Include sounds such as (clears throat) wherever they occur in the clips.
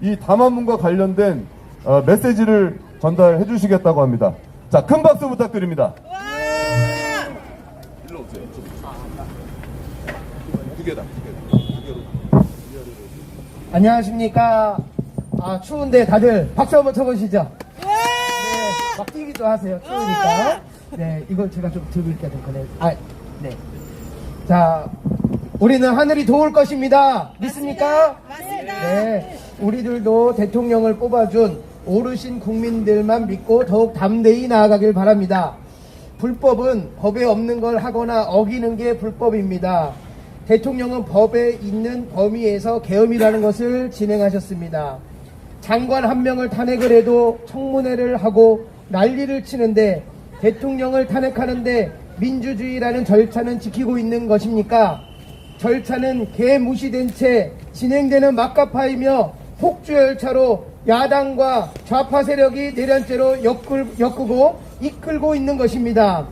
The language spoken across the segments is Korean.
이 담화문과 관련된 어, 메시지를 전달해 주시겠다고 합니다. 자, 큰 박수 부탁드립니다. 안녕하십니까. 아, 추운데 다들 박수 한번 쳐보시죠. 네, 막 뛰기도 하세요. 추우니까. 네, 이걸 제가 좀 들고 있게 좀 그래. 아, 네. 자, 우리는 하늘이 도울 것입니다. 믿습니까? 맞습니다. 네. 우리들도 대통령을 뽑아준 오르신 국민들만 믿고 더욱 담대히 나아가길 바랍니다. 불법은 법에 없는 걸 하거나 어기는 게 불법입니다. 대통령은 법에 있는 범위에서 계엄이라는 것을 진행하셨습니다. 장관 한 명을 탄핵을 해도 청문회를 하고 난리를 치는데 대통령을 탄핵하는데 민주주의라는 절차는 지키고 있는 것입니까? 절차는 개무시된 채 진행되는 막가파이며 폭주 열차로 야당과 좌파 세력이 내란죄로 엮을, 엮고 이끌고 있는 것입니다.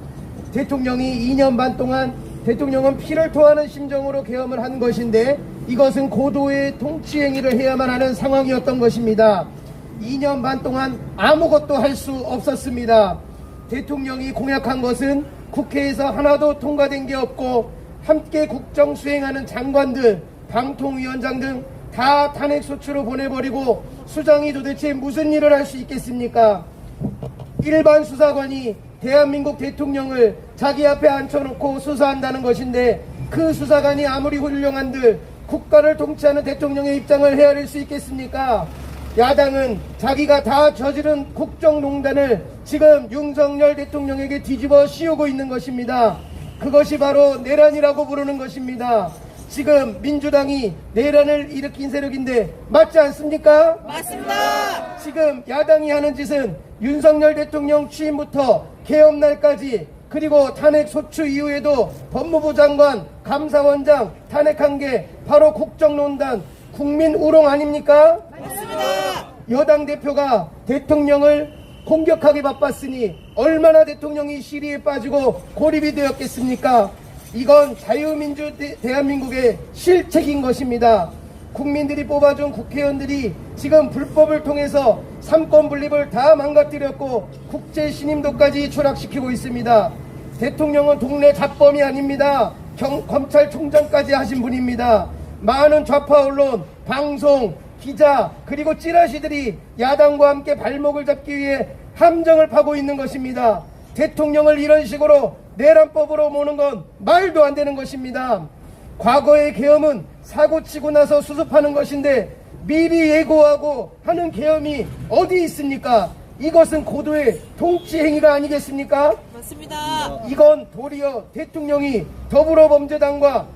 대통령이 2년 반 동안 대통령은 피를 토하는 심정으로 계엄을 한 것인데 이것은 고도의 통치 행위를 해야만 하는 상황이었던 것입니다. 2년 반 동안 아무것도 할 수 없었습니다. 대통령이 공약한 것은 국회에서 하나도 통과된 게 없고 함께 국정 수행하는 장관들, 방통위원장 등 다 탄핵 소추로 보내버리고 수장이 도대체 무슨 일을 할 수 있겠습니까? 일반 수사관이 대한민국 대통령을 자기 앞에 앉혀놓고 수사한다는 것인데 그 수사관이 아무리 훌륭한들 국가를 통치하는 대통령의 입장을 헤아릴 수 있겠습니까? 야당은 자기가 다 저지른 국정농단을 지금 윤석열 대통령에게 뒤집어 씌우고 있는 것입니다. 그것이 바로 내란이라고 부르는 것입니다. 지금 민주당이 내란을 일으킨 세력인데 맞지 않습니까? 맞습니다. 지금 야당이 하는 짓은 윤석열 대통령 취임부터 개엄날까지 그리고 탄핵 소추 이후에도 법무부 장관, 감사원장 탄핵한 게 바로 국정농단, 국민 우롱 아닙니까? 맞습니다. 여당 대표가 대통령을 공격하기 바빴으니 얼마나 대통령이 시리에 빠지고 고립이 되었겠습니까? 이건 자유민주 대, 대한민국의 실책인 것입니다. 국민들이 뽑아준 국회의원들이 지금 불법을 통해서 삼권 분립을 다 망가뜨렸고 국제 신임도까지 추락시키고 있습니다. 대통령은 동네 잡범이 아닙니다. 경- 검찰총장까지 하신 분입니다. 많은 좌파 언론, 방송, 기자 그리고 찌라시들이 야당과 함께 발목을 잡기 위해 함정을 파고 있는 것입니다. 대통령을 이런 식으로 내란법으로 모는 건 말도 안 되는 것입니다. 과거의 계엄은 사고 치고 나서 수습하는 것인데 미리 예고하고 하는 계엄이 어디 있습니까? 이것은 고도의 통치 행위가 아니겠습니까? 맞습니다. 이건 도리어 대통령이 더불어범죄당과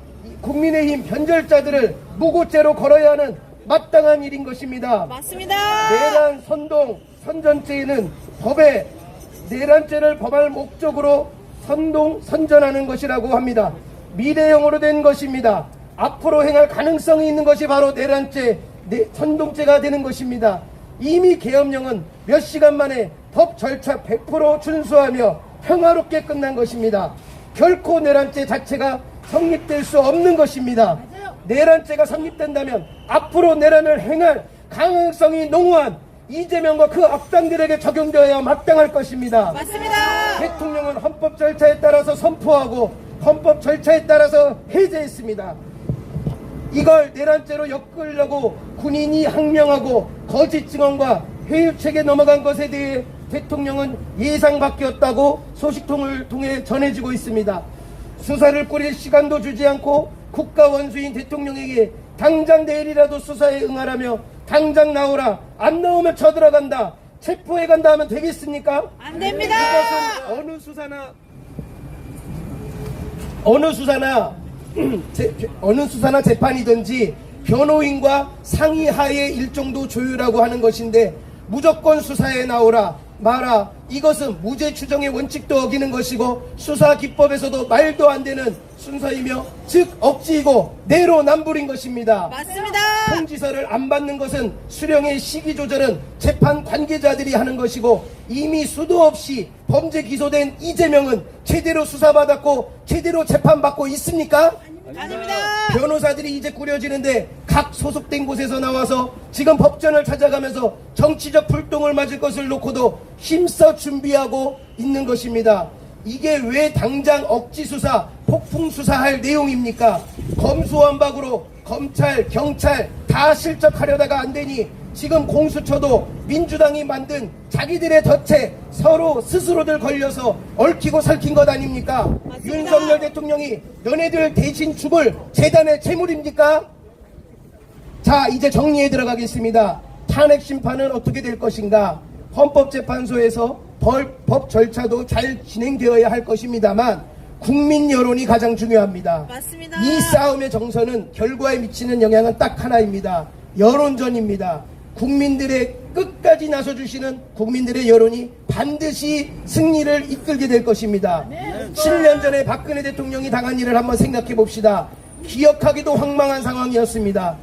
국민의힘 변절자들을 무고죄로 걸어야 하는 마땅한 일인 것입니다. 맞습니다. 내란 선동 선전죄는 법에 내란죄를 범할 목적으로 선동 선전하는 것이라고 합니다. 미래형으로 된 것입니다. 앞으로 행할 가능성이 있는 것이 바로 내란죄, 내- 선동죄가 되는 것입니다. 이미 계엄령은 몇 시간 만에 법 절차 100% 준수하며 평화롭게 끝난 것입니다. 결코 내란죄 자체가 성립될 수 없는 것입니다. 내란죄가 성립된다면 앞으로 내란을 행할 가능성이 농후한 이재명과 그 악당들에게 적용되어야 마땅할 것입니다. 맞습니다. 대통령은 헌법 절차에 따라서 선포하고 헌법 절차에 따라서 해제했습니다. 이걸 내란죄로 엮으려고 군인이 항명하고 거짓 증언과 회유책에 넘어간 것에 대해 대통령은 예상 밖이었다고 소식통을 통해 전해지고 있습니다. 수사를 꾸릴 시간도 주지 않고 국가 원수인 대통령에게 당장 내일이라도 수사에 응하라며 당장 나오라 안 나오면 쳐들어간다 체포해 간다 하면 되겠습니까? 안 됩니다. 이것은 어느 수사나 어느 수사나 (clears throat) 제- 어느 수사나 재판이든지 변호인과 상의하에 일정도 조율하고 하는 것인데 무조건 수사에 나오라 마라 이것은 무죄 추정의 원칙도 어기는 것이고 수사 기법에서도 말도 안 되는 순서이며 즉 억지이고 내로남불인 것입니다. 맞습니다. 통지서를 안 받는 것은 수령의 시기 조절은 재판 관계자들이 하는 것이고 이미 수도 없이 범죄 기소된 이재명은 제대로 수사받았고 제대로 재판받고 있습니까? 아닙니다. 변호사들이 이제 꾸려지는데 각 소속된 곳에서 나와서 지금 법전을 찾아가면서 정치적 불똥을 맞을 것을 놓고도 힘써 준비하고 있는 것입니다. 이게 왜 당장 억지 수사, 폭풍 수사할 내용입니까? 검수완박으로 검찰, 경찰 다 실적하려다가 안 되니 지금 공수처도 민주당이 만든 자기들의 덫에 서로 스스로들 걸려서 얽히고 설킨 것 아닙니까? 맞습니다. 윤석열 대통령이 너네들 대신 죽을 재단의 재물입니까? 자, 이제 정리에 들어가겠습니다. 탄핵 심판은 어떻게 될 것인가? 헌법재판소에서 벌- 법 절차도 잘 진행되어야 할 것입니다만 국민 여론이 가장 중요합니다. 맞습니다. 이 싸움의 정서는 결과에 미치는 영향은 딱 하나입니다. 여론전입니다. 국민들의 끝까지 나서주시는 국민들의 여론이 반드시 승리를 이끌게 될 것입니다. 7년 전에 박근혜 대통령이 당한 일을 한번 생각해 봅시다. 기억하기도 황망한 상황이었습니다.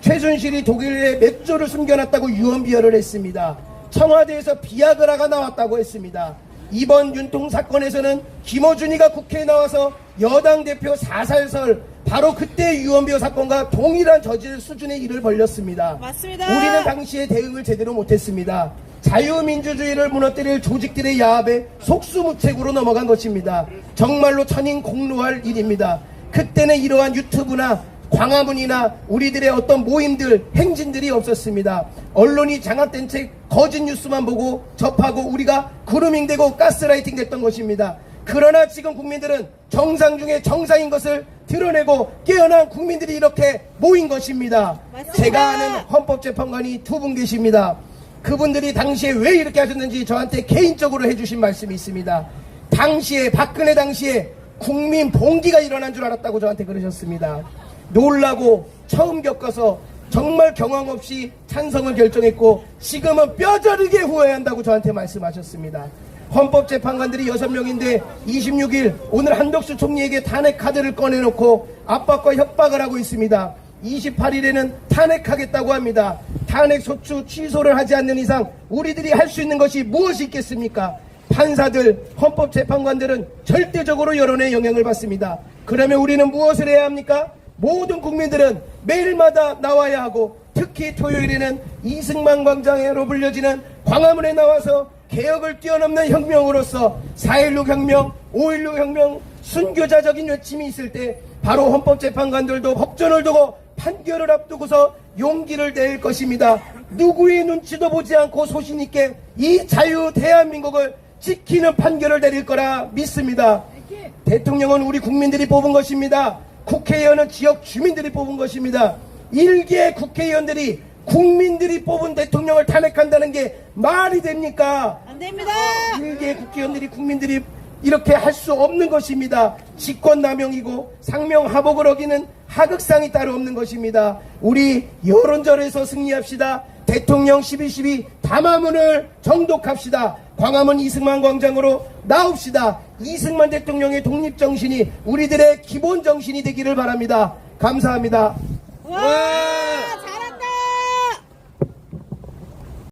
최순실이 독일에 몇 조를 숨겨놨다고 유언비어를 했습니다. 청와대에서 비아그라가 나왔다고 했습니다. 이번 윤통 사건에서는 김어준이가 국회에 나와서 여당 대표 사살설 바로 그때 유언비어 사건과 동일한 저질 수준의 일을 벌렸습니다. 맞습니다. 우리는 당시에 대응을 제대로 못했습니다. 자유민주주의를 무너뜨릴 조직들의 야합에 속수무책으로 넘어간 것입니다. 정말로 천인 공로할 일입니다. 그때는 이러한 유튜브나 광화문이나 우리들의 어떤 모임들, 행진들이 없었습니다. 언론이 장악된 채 거짓 뉴스만 보고 접하고 우리가 그루밍되고 가스라이팅 됐던 것입니다. 그러나 지금 국민들은 정상 중에 정상인 것을 드러내고 깨어난 국민들이 이렇게 모인 것입니다. 맞습니다. 제가 아는 헌법재판관이 두 분 계십니다. 그분들이 당시에 왜 이렇게 하셨는지 저한테 개인적으로 해주신 말씀이 있습니다. 당시에 박근혜 당시에 국민 봉기가 일어난 줄 알았다고 저한테 그러셨습니다. 놀라고 처음 겪어서 정말 경황 없이 찬성을 결정했고 지금은 뼈저리게 후회한다고 저한테 말씀하셨습니다. 헌법재판관들이 6명인데 26일 오늘 한덕수 총리에게 탄핵 카드를 꺼내놓고 압박과 협박을 하고 있습니다. 28일에는 탄핵하겠다고 합니다. 탄핵 소추 취소를 하지 않는 이상 우리들이 할 수 있는 것이 무엇이 있겠습니까? 판사들, 헌법재판관들은 절대적으로 여론의 영향을 받습니다. 그러면 우리는 무엇을 해야 합니까? 모든 국민들은 매일마다 나와야 하고 특히 토요일에는 이승만 광장으로 불려지는 광화문에 나와서 개혁을 뛰어넘는 혁명으로서 4.16 혁명, 5.16 혁명, 순교자적인 외침이 있을 때 바로 헌법재판관들도 법전을 두고 판결을 앞두고서 용기를 낼 것입니다. 누구의 눈치도 보지 않고 소신있게 이 자유 대한민국을 지키는 판결을 내릴 거라 믿습니다. 대통령은 우리 국민들이 뽑은 것입니다. 국회의원은 지역 주민들이 뽑은 것입니다. 일개 국회의원들이 국민들이 뽑은 대통령을 탄핵한다는 게 말이 됩니까? 안 됩니다. 일개 국회의원들이 국민들이 이렇게 할 수 없는 것입니다. 직권남용이고 상명하복을 어기는 하극상이 따로 없는 것입니다. 우리 여론전에서 승리합시다. 대통령 12.12 담화문을 정독합시다. 광화문 이승만 광장으로 나옵시다. 이승만 대통령의 독립정신이 우리들의 기본정신이 되기를 바랍니다. 감사합니다. 와,